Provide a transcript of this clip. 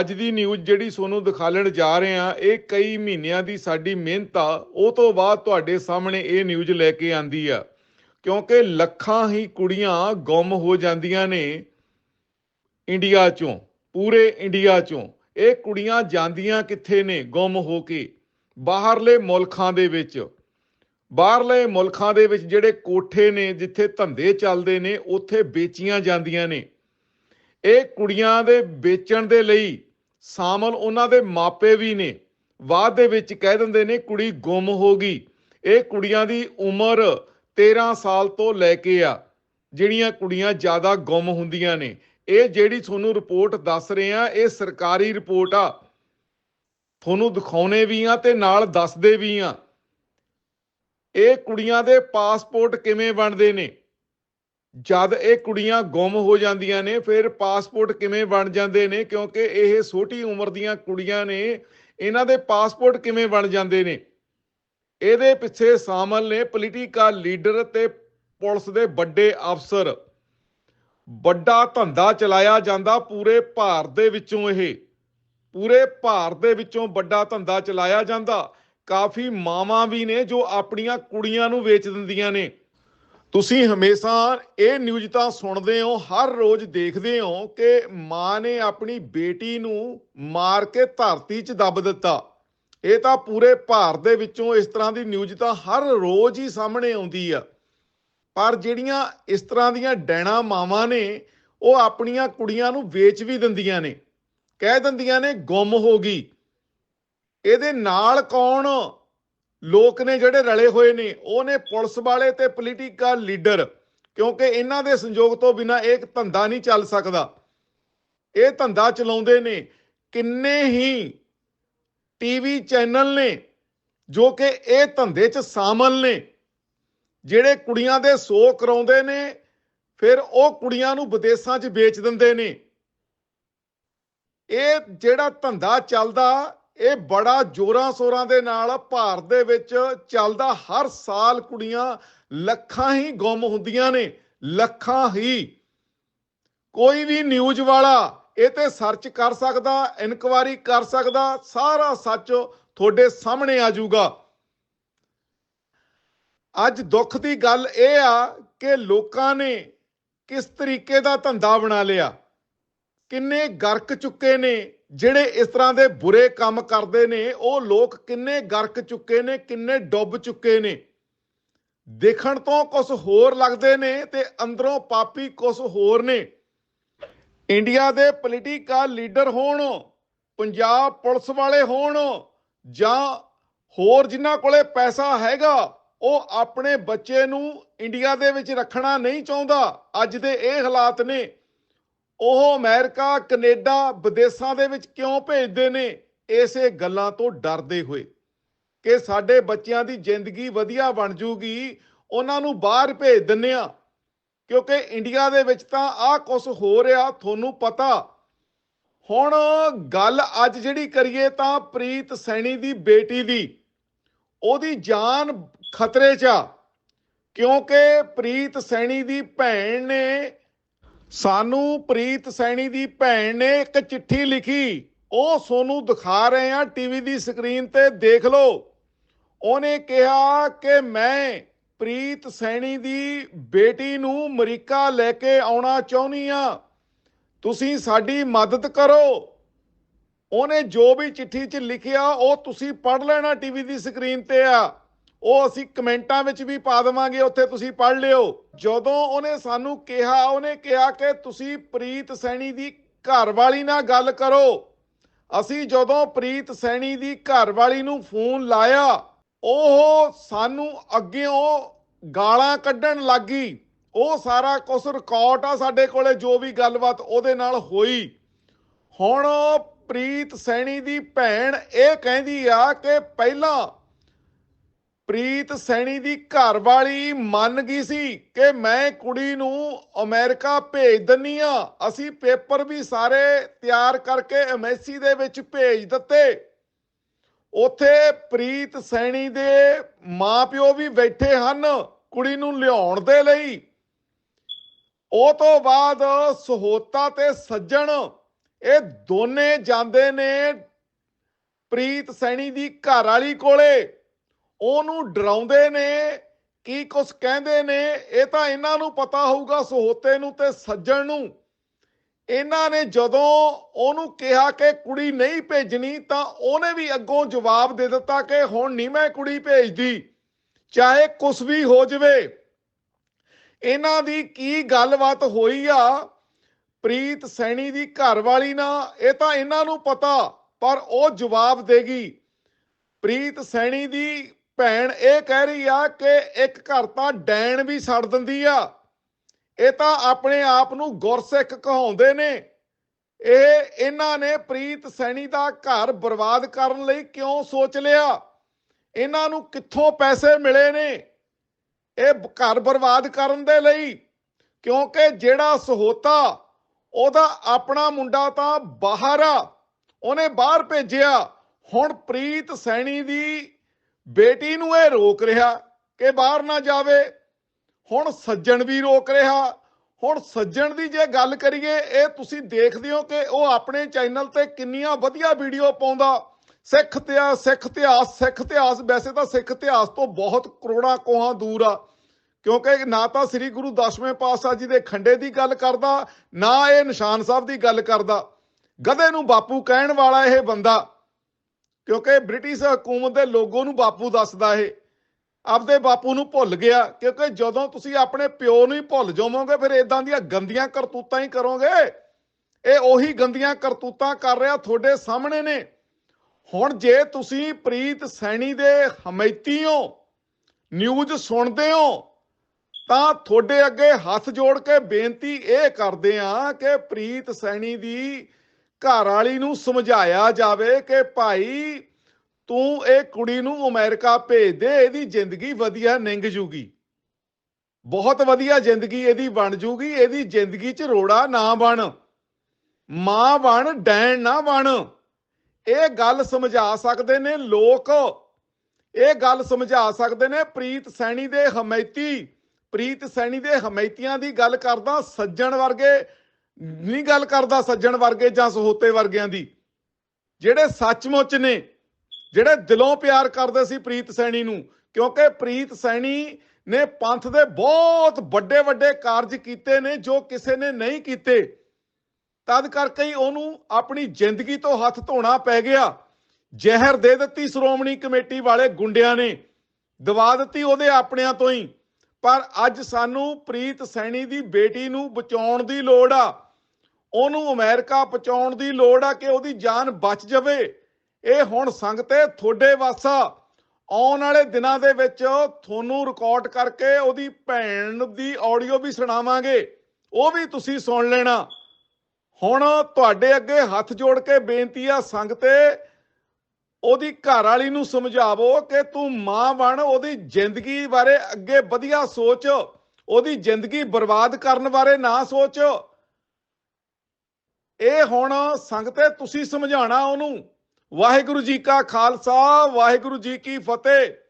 ਅੱਜ ਦੀ ਨਿਊਜ਼ ਜਿਹੜੀ ਤੁਹਾਨੂੰ ਦਿਖਾਲਣ ਜਾ ਰਹੇ ਆ ਇਹ ਕਈ ਮਹੀਨਿਆਂ ਦੀ ਸਾਡੀ ਮਿਹਨਤ ਆ, ਉਹ ਤੋਂ ਬਾਅਦ ਤੁਹਾਡੇ ਸਾਹਮਣੇ ਇਹ ਨਿਊਜ਼ ਲੈ ਕੇ ਆਂਦੀ ਆ। ਕਿਉਂਕਿ ਲੱਖਾਂ ਹੀ ਕੁੜੀਆਂ ਗੁੰਮ ਹੋ ਜਾਂਦੀਆਂ ਨੇ ਇੰਡੀਆ ਚੋਂ, ਪੂਰੇ ਇੰਡੀਆ ਚੋਂ। ਇਹ ਕੁੜੀਆਂ ਜਾਂਦੀਆਂ ਕਿੱਥੇ ਨੇ ਗੁੰਮ ਹੋ ਕੇ? ਬਾਹਰਲੇ ਮੁਲਕਾਂ ਦੇ ਵਿੱਚ। ਬਾਹਰਲੇ ਮੁਲਕਾਂ ਦੇ ਵਿੱਚ ਜਿਹੜੇ ਕੋਠੇ ਨੇ, ਜਿੱਥੇ ਧੰਦੇ ਚੱਲਦੇ ਨੇ, ਉੱਥੇ ਵੇਚੀਆਂ ਜਾਂਦੀਆਂ ਨੇ। ਇਹ ਕੁੜੀਆਂ ਦੇ ਵੇਚਣ ਦੇ ਲਈ ਸ਼ਾਮਲ ਉਹਨਾਂ ਦੇ ਮਾਪੇ ਵੀ ਨੇ। ਬਾਅਦ ਦੇ ਵਿੱਚ ਕਹਿ ਦਿੰਦੇ ਨੇ, ਕੁੜੀ ਗੁੰਮ ਹੋ ਗਈ। ਇਹ ਕੁੜੀਆਂ ਦੀ ਉਮਰ 13 ਸਾਲ ਤੋਂ ਲੈ ਕੇ ਆ, ਜਿਹੜੀਆਂ ਕੁੜੀਆਂ ਜ਼ਿਆਦਾ ਗੁੰਮ ਹੁੰਦੀਆਂ ਨੇ। ਇਹ ਜਿਹੜੀ ਤੁਹਾਨੂੰ ਰਿਪੋਰਟ ਦੱਸ ਰਹੇ ਆ, ਇਹ ਸਰਕਾਰੀ ਰਿਪੋਰਟ ਆ। ਤੁਹਾਨੂੰ ਦਿਖਾਉਣੇ ਵੀ ਆ ਤੇ ਨਾਲ ਦੱਸਦੇ ਵੀ ਆ। ਇਹ ਕੁੜੀਆਂ ਦੇ ਪਾਸਪੋਰਟ ਕਿਵੇਂ ਬਣਦੇ ਨੇ? ਜਦ ਇਹ ਕੁੜੀਆਂ ਗੁੰਮ ਹੋ ਜਾਂਦੀਆਂ ਨੇ, ਫਿਰ ਪਾਸਪੋਰਟ ਕਿਵੇਂ ਬਣ ਜਾਂਦੇ ਨੇ? ਕਿਉਂਕਿ ਇਹ ਛੋਟੀ ਉਮਰ ਦੀਆਂ ਕੁੜੀਆਂ ਨੇ, ਇਹਨਾਂ ਦੇ ਪਾਸਪੋਰਟ ਕਿਵੇਂ ਬਣ ਜਾਂਦੇ ਨੇ? ਇਹਦੇ ਪਿੱਛੇ ਸ਼ਾਮਲ ਨੇ ਪੋਲੀਟੀਕਲ ਲੀਡਰ ਤੇ ਪੁਲਿਸ ਦੇ ਵੱਡੇ ਅਫਸਰ। ਵੱਡਾ ਧੰਦਾ ਚਲਾਇਆ ਜਾਂਦਾ ਪੂਰੇ ਭਾਰਤ ਦੇ ਵਿੱਚੋਂ ਇਹ। ਪੂਰੇ ਭਾਰਤ ਦੇ ਵਿੱਚੋਂ ਵੱਡਾ ਧੰਦਾ ਚਲਾਇਆ ਜਾਂਦਾ। ਕਾਫੀ ਮਾਵਾਂ ਵੀ ਨੇ ਜੋ ਆਪਣੀਆਂ ਕੁੜੀਆਂ ਨੂੰ ਵੇਚ ਦਿੰਦੀਆਂ ਨੇ। ਤੁਸੀਂ ਹਮੇਸ਼ਾ ਇਹ ਨਿਊਜ਼ ਤਾਂ ਸੁਣਦੇ ਹੋ, ਹਰ ਰੋਜ਼ ਦੇਖਦੇ ਹੋ ਕਿ ਮਾਂ ਨੇ ਆਪਣੀ ਬੇਟੀ ਨੂੰ ਮਾਰ ਕੇ ਧਰਤੀ 'ਚ ਦੱਬ ਦਿੱਤਾ। ਇਹ ਤਾਂ ਪੂਰੇ ਭਾਰਤ ਦੇ ਵਿੱਚੋਂ ਇਸ ਤਰ੍ਹਾਂ ਦੀ ਨਿਊਜ਼ ਤਾਂ ਹਰ ਰੋਜ਼ ਹੀ ਸਾਹਮਣੇ ਆਉਂਦੀ ਆ। ਪਰ ਜਿਹੜੀਆਂ ਇਸ ਤਰ੍ਹਾਂ ਦੀਆਂ ਡੈਣਾ ਮਾਵਾਂ ਨੇ, ਉਹ ਆਪਣੀਆਂ ਕੁੜੀਆਂ ਨੂੰ ਵੇਚ ਵੀ ਦਿੰਦੀਆਂ ਨੇ। ਕਹਿ ਦਿੰਦੀਆਂ ਨੇ, ਗੁੰਮ ਹੋ ਗਈ। ਇਹਦੇ ਨਾਲ ਕੌਣ ਲੋਕ ਨੇ ਜਿਹੜੇ ਰਲੇ ਹੋਏ ਨੇ, ਉਹ ਨੇ ਪੁਲਿਸ ਵਾਲੇ ਤੇ ਪੋਲੀਟੀਕਲ ਲੀਡਰ ਕਿਉਂਕਿ ਇਹਨਾਂ ਦੇ ਸੰਯੋਗ ਤੋਂ ਬਿਨਾ ਇਹ ਧੰਦਾ ਨਹੀਂ ਚੱਲ ਸਕਦਾ। ਇਹ ਧੰਦਾ ਚਲਾਉਂਦੇ ਨੇ, ਕਿੰਨੇ ਹੀ ਟੀਵੀ ਚੈਨਲ ਨੇ, ਜੋ ਕਿ ਇਹ ਧੰਦੇ 'ਚ ਸ਼ਾਮਲ ਨੇ। ਜਿਹੜੇ ਕੁੜੀਆਂ ਦੇ ਸੋ ਕਰਾਉਂਦੇ ਨੇ, ਫਿਰ ਉਹ ਕੁੜੀਆਂ ਨੂੰ ਵਿਦੇਸ਼ਾਂ 'ਚ ਵੇਚ ਦਿੰਦੇ ਨੇ। ਇਹ ਜਿਹੜਾ ਧੰਦਾ ਚੱਲਦਾ ਇਹ ਬੜਾ ਜੋਰਾਂ ਸ਼ੋਰਾਂ ਦੇ ਨਾਲ ਭਾਰਤ ਦੇ ਵਿੱਚ ਚੱਲਦਾ ਹਰ ਸਾਲ ਕੁੜੀਆਂ ਲੱਖਾਂ ਹੀ ਗੁੰਮ ਹੁੰਦੀਆਂ ਨੇ, ਲੱਖਾਂ ਹੀ। ਕੋਈ ਵੀ ਨਿਊਜ਼ ਵਾਲਾ ਇਹ ਤੇ ਸਰਚ ਕਰ ਸਕਦਾ ਇਨਕੁਆਰੀ ਕਰ ਸਕਦਾ, ਸਾਰਾ ਸੱਚ ਤੁਹਾਡੇ ਸਾਹਮਣੇ ਆ ਜਾਊਗਾ। ਅੱਜ ਦੁੱਖ ਦੀ ਗੱਲ ਇਹ ਆ ਕਿ ਲੋਕਾਂ ਨੇ ਕਿਸ ਤਰੀਕੇ ਦਾ ਧੰਦਾ ਬਣਾ ਲਿਆ? ਕਿੰਨੇ ਗਰਕ ਚੁੱਕੇ ਨੇ ਜਿਹੜੇ ਇਸ ਤਰ੍ਹਾਂ ਦੇ ਬੁਰੇ ਕੰਮ ਕਰਦੇ ਨੇ, ਉਹ ਲੋਕ ਕਿੰਨੇ ਗਰਕ ਚੁੱਕੇ ਨੇ, ਕਿੰਨੇ ਡੁੱਬ ਚੁੱਕੇ ਨੇ। ਦੇਖਣ ਤੋਂ ਕੁਝ ਹੋਰ ਲੱਗਦੇ ਨੇ ਤੇ ਅੰਦਰੋਂ ਪਾਪੀ ਕੁਝ ਹੋਰ ਨੇ। ਇੰਡੀਆ ਦੇ ਪੋਲੀਟੀਕਲ ਲੀਡਰ ਹੋਣ, ਪੰਜਾਬ ਪੁਲਿਸ ਵਾਲੇ ਹੋਣ, ਜਾਂ ਹੋਰ ਜਿਨ੍ਹਾਂ ਕੋਲੇ ਪੈਸਾ ਹੈਗਾ, ਉਹ ਆਪਣੇ ਬੱਚੇ ਨੂੰ ਇੰਡੀਆ ਦੇ ਵਿੱਚ ਰੱਖਣਾ ਨਹੀਂ ਚਾਹੁੰਦਾ। ਅੱਜ ਦੇ ਇਹ ਹਾਲਾਤ ਨੇ। ਉਹ ਅਮਰੀਕਾ, ਕੈਨੇਡਾ, ਵਿਦੇਸ਼ਾਂ ਦੇ ਵਿੱਚ ਕਿਉਂ ਭੇਜਦੇ ਨੇ? ਇਸੇ ਗੱਲਾਂ ਤੋਂ ਡਰਦੇ ਹੋਏ ਕਿ ਸਾਡੇ ਬੱਚਿਆਂ ਦੀ ਜ਼ਿੰਦਗੀ ਵਧੀਆ ਬਣ ਜੂਗੀ, ਉਹਨਾਂ ਨੂੰ ਬਾਹਰ ਭੇਜ ਦਿੰਨੇ ਆ ਕਿਉਂਕਿ ਇੰਡੀਆ ਦੇ ਵਿੱਚ ਤਾਂ ਆਹ ਕੁਝ ਹੋ ਰਿਹਾ, ਤੁਹਾਨੂੰ ਪਤਾ। ਹੁਣ ਗੱਲ ਅੱਜ ਜਿਹੜੀ ਕਰੀਏ ਤਾਂ ਪ੍ਰੀਤ ਸੈਣੀ ਦੀ ਬੇਟੀ ਦੀ। ਉਹਦੀ ਜਾਨ ਖਤਰੇ 'ਚ ਆ। ਕਿਉਂਕਿ ਪ੍ਰੀਤ ਸੈਣੀ ਦੀ ਭੈਣ ਨੇ ਸਾਨੂੰ ਪ੍ਰੀਤ ਸੈਣੀ ਦੀ ਭੈਣ ਨੇ ਇੱਕ ਚਿੱਠੀ ਲਿਖੀ। ਉਹ ਸੋਨੂੰ ਦਿਖਾ ਰਹੇ ਆ ਟੀਵੀ ਦੀ ਸਕਰੀਨ ਤੇ। ਦੇਖ ਲਓ। ਉਹਨੇ ਕਿਹਾ ਕਿ ਮੈਂ ਪ੍ਰੀਤ ਸੈਣੀ ਦੀ ਬੇਟੀ ਨੂੰ ਅਮਰੀਕਾ ਲੈ ਕੇ ਆਉਣਾ ਚਾਹੁੰਦੀ ਆ ਤੁਸੀਂ ਸਾਡੀ ਮਦਦ ਕਰੋ। ਉਹਨੇ ਜੋ ਵੀ ਚਿੱਠੀ 'ਚ ਲਿਖਿਆ, ਉਹ ਤੁਸੀਂ ਪੜ੍ਹ ਲੈਣਾ ਟੀਵੀ ਦੀ ਸਕਰੀਨ ਤੇ ਆ। ਉਹ ਅਸੀਂ ਕਮੈਂਟਾਂ ਵਿੱਚ ਵੀ ਪਾ ਦੇਵਾਂਗੇ, ਉੱਥੇ ਤੁਸੀਂ ਪੜ੍ਹ ਲਿਓ। ਜਦੋਂ ਉਹਨੇ ਸਾਨੂੰ ਕਿਹਾ, ਉਹਨੇ ਕਿਹਾ ਕਿ ਤੁਸੀਂ ਪ੍ਰੀਤ ਸੈਣੀ ਦੀ ਘਰਵਾਲੀ ਨਾਲ ਗੱਲ ਕਰੋ। ਅਸੀਂ ਜਦੋਂ ਪ੍ਰੀਤ ਸੈਣੀ ਦੀ ਘਰਵਾਲੀ ਨੂੰ ਫੋਨ ਲਾਇਆ, ਉਹ ਸਾਨੂੰ ਅੱਗੇੋਂ ਗਾਲਾਂ ਕੱਢਣ ਲੱਗੀ। ਉਹ ਸਾਰਾ ਕੁਝ ਰਿਕਾਰਡ ਆ ਸਾਡੇ ਕੋਲੇ, ਜੋ ਵੀ ਗੱਲਬਾਤ ਉਹਦੇ ਨਾਲ ਹੋਈ। ਹੁਣ ਪ੍ਰੀਤ ਸੈਣੀ ਦੀ ਭੈਣ ਇਹ ਕਹਿੰਦੀ ਆ ਕਿ ਪਹਿਲਾਂ ਪ੍ਰੀਤ ਸੈਣੀ ਦੀ ਘਰ ਵਾਲੀ ਮੰਨ ਗਈ ਸੀ ਕਿ ਮੈਂ ਕੁੜੀ ਨੂੰ ਅਮਰੀਕਾ ਭੇਜ ਦਿੰਨੀ ਆ। ਅਸੀਂ ਪੇਪਰ ਵੀ ਸਾਰੇ ਤਿਆਰ ਕਰਕੇ ਐਮਐਸਸੀ ਦੇ ਵਿੱਚ ਭੇਜ ਦਿੱਤੇ। ਉਥੇ ਪ੍ਰੀਤ ਸੈਣੀ ਦੇ ਮਾਪਿਓ ਵੀ ਬੈਠੇ ਹਨ ਕੁੜੀ ਨੂੰ ਲਿਆਉਣ ਦੇ ਲਈ। ਉਹ ਤੋਂ ਬਾਅਦ ਸਹੋਤਾ ਤੇ ਸੱਜਣ, ਇਹ ਦੋਨੇ ਜਾਂਦੇ ਨੇ ਪ੍ਰੀਤ ਸੈਣੀ ਦੀ ਘਰ ਵਾਲੀ ਕੋਲੇ। ਉਹਨੂੰ ਡਰਾਉਂਦੇ ਨੇ, ਕੀ ਕੁਛ ਕਹਿੰਦੇ ਨੇ, ਇਹ ਤਾਂ ਇਹਨਾਂ ਨੂੰ ਪਤਾ ਹੋਊਗਾ ਸਹੋਤੇ ਨੂੰ ਤੇ ਸੱਜਣ ਨੂੰ। ਇਹਨਾਂ ਨੇ ਜਦੋਂ ਉਹਨੂੰ ਕਿਹਾ ਕਿ ਕੁੜੀ ਨਹੀਂ ਭੇਜਣੀ, ਤਾਂ ਉਹਨੇ ਵੀ ਅੱਗੋਂ ਜਵਾਬ ਦੇ ਦਿੱਤਾ ਕਿ ਹੁਣ ਨਹੀਂ ਮੈਂ ਕੁੜੀ ਭੇਜਦੀ, ਚਾਹੇ ਕੁਛ ਵੀ ਹੋ ਜਵੇ। ਇਹਨਾਂ ਦੀ ਕੀ ਗੱਲਬਾਤ ਹੋਈ ਆ? ਪ੍ਰੀਤ ਸੈਣੀ ਦੀ ਘਰ ਵਾਲੀ ਨਾਲ, ਇਹ ਤਾਂ ਇਹਨਾਂ ਨੂੰ ਪਤਾ, ਪਰ ਉਹ ਜਵਾਬ ਦੇਗੀ। ਪ੍ਰੀਤ ਸੈਣੀ ਦੀ ਭੈਣ ਇਹ ਕਹਿ ਰਹੀ ਆ ਕਿ ਇੱਕ ਘਰ ਤਾਂ ਡੈਣ ਵੀ ਛੱਡ ਦਿੰਦੀ ਆ। ਇਹ ਤਾਂ ਆਪਣੇ ਆਪ ਨੂੰ ਗੁਰਸਿੱਖ ਕਹਾਉਂਦੇ ਨੇ। ਇਹ ਇਹਨਾਂ ਨੇ ਪ੍ਰੀਤ ਸੈਣੀ ਦਾ ਘਰ ਬਰਬਾਦ ਕਰਨ ਲਈ ਕਿਉਂ ਸੋਚ ਲਿਆ? ਇਹਨਾਂ ਨੂੰ ਕਿੱਥੋਂ ਪੈਸੇ ਮਿਲੇ ਨੇ? ਇਹ ਘਰ ਬਰਬਾਦ ਕਰਨ ਦੇ ਲਈ। ਕਿਉਂਕਿ ਜਿਹੜਾ ਸਹੋਤਾ, ਉਹਦਾ ਆਪਣਾ ਮੁੰਡਾ ਤਾਂ ਬਾਹਰ ਆ। ਉਹਨੇ ਬਾਹਰ ਭੇਜਿਆ। ਹੁਣ ਪ੍ਰੀਤ ਸੈਣੀ ਦੀ ਬੇਟੀ ਨੂੰ ਇਹ ਰੋਕ ਰਿਹਾ ਕਿ ਬਾਹਰ ਨਾ ਜਾਵੇ। ਹੁਣ ਸੱਜਣ ਵੀ ਰੋਕ ਰਿਹਾ। ਹੁਣ ਸੱਜਣ ਦੀ ਜੇ ਗੱਲ ਕਰੀਏ, ਇਹ ਤੁਸੀਂ ਦੇਖਦੇ ਹੋ ਕਿ ਉਹ ਆਪਣੇ ਚੈਨਲ ਤੇ ਕਿੰਨੀਆਂ ਵਧੀਆ ਵੀਡੀਓ ਪਾਉਂਦਾ। ਸਿੱਖ ਇਤਿਹਾਸ ਸਿੱਖ ਇਤਿਹਾਸ ਸਿੱਖ ਇਤਿਹਾਸ। ਵੈਸੇ ਤਾਂ ਸਿੱਖ ਇਤਿਹਾਸ ਤੋਂ ਬਹੁਤ ਕਰੋੜਾਂ ਕੋਹਾਂ ਦੂਰ ਆ। ਕਿਉਂਕਿ ਨਾ ਤਾਂ ਸ੍ਰੀ ਗੁਰੂ ਦਸਵੇਂ ਪਾਤਸ਼ਾਹ ਜੀ ਦੇ ਖੰਡੇ ਦੀ ਗੱਲ ਕਰਦਾ, ਨਾ ਇਹ ਨਿਸ਼ਾਨ ਸਾਹਿਬ ਦੀ ਗੱਲ ਕਰਦਾ। ਗਧੇ ਨੂੰ ਬਾਪੂ ਕਹਿਣ ਵਾਲਾ ਇਹ ਬੰਦਾ ਕਿਉਂਕਿ ਬ੍ਰਿਟਿਸ਼ ਹਕੂਮਤ ਦੇ ਲੋਗੋ ਨੂੰ ਬਾਪੂ ਦੱਸਦਾ ਇਹ। ਆਪਦੇ ਬਾਪੂ ਨੂੰ ਭੁੱਲ ਗਿਆ, ਕਿਉਂਕਿ ਜਦੋਂ ਤੁਸੀਂ ਆਪਣੇ ਪਿਓ ਨੂੰ ਹੀ ਭੁੱਲ ਜਾਵੋਗੇ, ਫਿਰ ਇਦਾਂ ਦੀਆਂ ਗੰਦੀਆਂ ਕਰਤੂਤਾਂ ਹੀ ਕਰੋਗੇ। ਇਹ ਉਹੀ ਗੰਦੀਆਂ ਕਰਤੂਤਾਂ ਕਰ ਰਿਹਾ ਤੁਹਾਡੇ ਸਾਹਮਣੇ ਨੇ। ਹੁਣ ਜੇ ਤੁਸੀਂ ਪ੍ਰੀਤ ਸੈਣੀ ਦੇ ਹਮੈਤੀ ਹੋ, ਨਿਊਜ਼ ਸੁਣਦੇ ਹੋ, ਤਾਂ ਤੁਹਾਡੇ ਅੱਗੇ ਹੱਥ ਜੋੜ ਕੇ ਬੇਨਤੀ ਇਹ ਕਰਦੇ ਆ ਕਿ ਪ੍ਰੀਤ ਸੈਣੀ ਦੀ ਘਰ ਵਾਲੀ ਨੂੰ ਸਮਝਾਇਆ ਜਾਵੇ ਕਿ ਭਾਈ, ਤੂੰ ਇਹ ਕੁੜੀ ਨੂੰ ਅਮਰੀਕਾ ਭੇਜ ਦੇ, ਇਹਦੀ ਜ਼ਿੰਦਗੀ ਵਧੀਆ ਨਿੰਗ ਜੂਗੀ। ਬਹੁਤ ਵਧੀਆ ਜ਼ਿੰਦਗੀ ਇਹਦੀ ਬਣ ਜੂਗੀ, ਇਹਦੀ ਜ਼ਿੰਦਗੀ 'ਚ ਰੋੜਾ ਨਾ ਬਣ। ਮਾਂ ਬਣ, ਡੈਣ ਨਾ ਬਣ। ਇਹ ਗੱਲ ਸਮਝਾ ਸਕਦੇ ਨੇ ਲੋਕ। ਇਹ ਗੱਲ ਸਮਝਾ ਸਕਦੇ ਨੇ ਪ੍ਰੀਤ ਸੈਣੀ ਦੇ ਹਮੈਤੀ। ਪ੍ਰੀਤ ਸੈਣੀ ਦੇ ਹਮੈਤੀਆਂ ਦੀ ਗੱਲ ਕਰਦਾ, ਸੱਜਣ ਵਰਗੇ ਨਹੀਂ ਗੱਲ ਕਰਦਾ ਸੱਜਣ ਵਰਗੇ ਜਾਂ ਸਹੋਤੇ ਵਰਗਿਆਂ ਦੀ। ਜਿਹੜੇ ਸੱਚਮੁੱਚ ਨੇ, ਜਿਹੜੇ ਦਿਲੋਂ ਪਿਆਰ ਕਰਦੇ ਸੀ ਪ੍ਰੀਤ ਸੈਣੀ ਨੂੰ, ਕਿਉਂਕਿ ਪ੍ਰੀਤ ਸੈਣੀ ਨੇ ਪੰਥ ਦੇ ਬਹੁਤ ਵੱਡੇ ਵੱਡੇ ਕਾਰਜ ਕੀਤੇ ਨੇ, ਜੋ ਕਿਸੇ ਨੇ ਨਹੀਂ ਕੀਤੇ। ਤਦ ਕਰਕੇ ਹੀ ਉਹਨੂੰ ਆਪਣੀ ਜ਼ਿੰਦਗੀ ਤੋਂ ਹੱਥ ਧੋਣਾ ਪੈ ਗਿਆ। ਜ਼ਹਿਰ ਦੇ ਦਿੱਤੀ ਸ਼੍ਰੋਮਣੀ ਕਮੇਟੀ ਵਾਲੇ ਗੁੰਡਿਆਂ ਨੇ, ਦਵਾ ਦਿੱਤੀ ਉਹਦੇ ਆਪਣਿਆਂ ਤੋਂ ਹੀ। ਪਰ ਅੱਜ ਸਾਨੂੰ ਪ੍ਰੀਤ ਸੈਣੀ ਦੀ ਬੇਟੀ ਨੂੰ ਬਚਾਉਣ ਦੀ ਲੋੜ ਆ। ਉਹਨੂੰ ਅਮਰੀਕਾ ਪਹੁੰਚਾਉਣ ਦੀ ਲੋੜ ਆ ਕਿ ਉਹਦੀ ਜਾਨ ਬਚ ਜਾਵੇ। ਇਹ ਹੁਣ ਸੰਗਤੇ ਤੁਹਾਡੇ ਵਾਸਾ। ਆਉਣ ਵਾਲੇ ਦਿਨਾਂ ਦੇ ਵਿੱਚ ਤੁਹਾਨੂੰ ਰਿਕਾਰਡ ਕਰਕੇ ਉਹਦੀ ਭੈਣ ਦੀ ਆਡੀਓ ਵੀ ਸੁਣਾਵਾਂਗੇ। ਉਹ ਵੀ ਤੁਸੀਂ ਸੁਣ ਲੈਣਾ। ਹੁਣ ਤੁਹਾਡੇ ਅੱਗੇ ਹੱਥ ਜੋੜ ਕੇ ਬੇਨਤੀ ਆ ਸੰਗਤੇ ਉਹਦੀ ਘਰ ਵਾਲੀ ਨੂੰ ਸਮਝਾਵੋ ਕਿ ਤੂੰ ਮਾਂ ਬਣ, ਉਹਦੀ ਜ਼ਿੰਦਗੀ ਬਾਰੇ ਅੱਗੇ ਵਧੀਆ ਸੋਚ, ਉਹਦੀ ਜ਼ਿੰਦਗੀ ਬਰਬਾਦ ਕਰਨ ਬਾਰੇ ਨਾ ਸੋਚ। ਇਹ ਹੁਣ ਸੰਗਤੇ ਤੁਸੀਂ ਸਮਝਾਣਾ ਉਹਨੂੰ। ਵਾਹਿਗੁਰੂ ਜੀ ਕਾ ਖਾਲਸਾ ਵਾਹਿਗੁਰੂ ਜੀ ਕੀ ਫਤਿਹ।